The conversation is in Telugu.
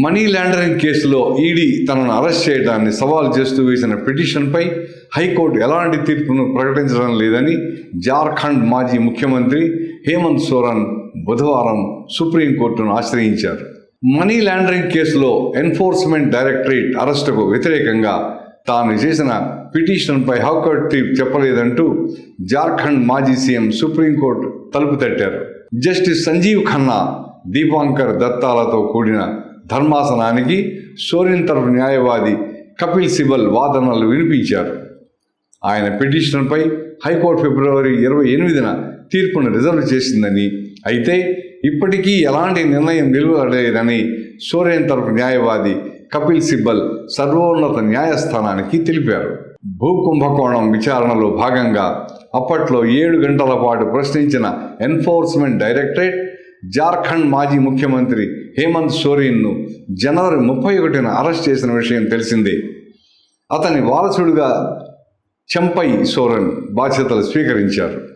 మనీ లాండరింగ్ కేసులో ఈడీ తనను అరెస్ట్ చేయడాన్ని సవాల్ చేస్తూ వేసిన పిటిషన్పై హైకోర్టు ఎలాంటి తీర్పును ప్రకటించడం లేదని జార్ఖండ్ మాజీ ముఖ్యమంత్రి హేమంత్ సోరన్ బుధవారం సుప్రీంకోర్టును ఆశ్రయించారు. మనీ లాండరింగ్ కేసులో ఎన్ఫోర్స్మెంట్ డైరెక్టరేట్ అరెస్టుకు వ్యతిరేకంగా తాను చేసిన పిటిషన్పై హైకోర్టు తీర్పు చెప్పలేదంటూ జార్ఖండ్ మాజీ సీఎం సుప్రీంకోర్టు తలుపు తట్టారు. జస్టిస్ సంజీవ్ ఖన్నా దీపాంకర్ దత్తాలతో కూడిన ధర్మాసనానికి సోరెన్ తరఫు న్యాయవాది కపిల్ సిబల్ వాదనలు వినిపించారు. ఆయన పిటిషన్పై హైకోర్టు ఫిబ్రవరి ఇరవై ఎనిమిదిన తీర్పును రిజర్వ్ చేసిందని అయితే ఇప్పటికీ ఎలాంటి నిర్ణయం నిలువలేదని సోరెన్ తరఫు న్యాయవాది కపిల్ సిబ్బల్ సర్వోన్నత న్యాయస్థానానికి తెలిపారు. భూ కుంభకోణం విచారణలో భాగంగా అప్పట్లో ఏడు గంటల పాటు ప్రశ్నించిన ఎన్ఫోర్స్మెంట్ డైరెక్టరేట్ జార్ఖండ్ మాజీ ముఖ్యమంత్రి హేమంత్ సోరెన్ను జనవరి ముప్పై ఒకటిన అరెస్ట్ చేసిన విషయం తెలిసిందే. అతని వారసుడిగా చెంపై సోరెన్ బాధ్యతలు స్వీకరించారు.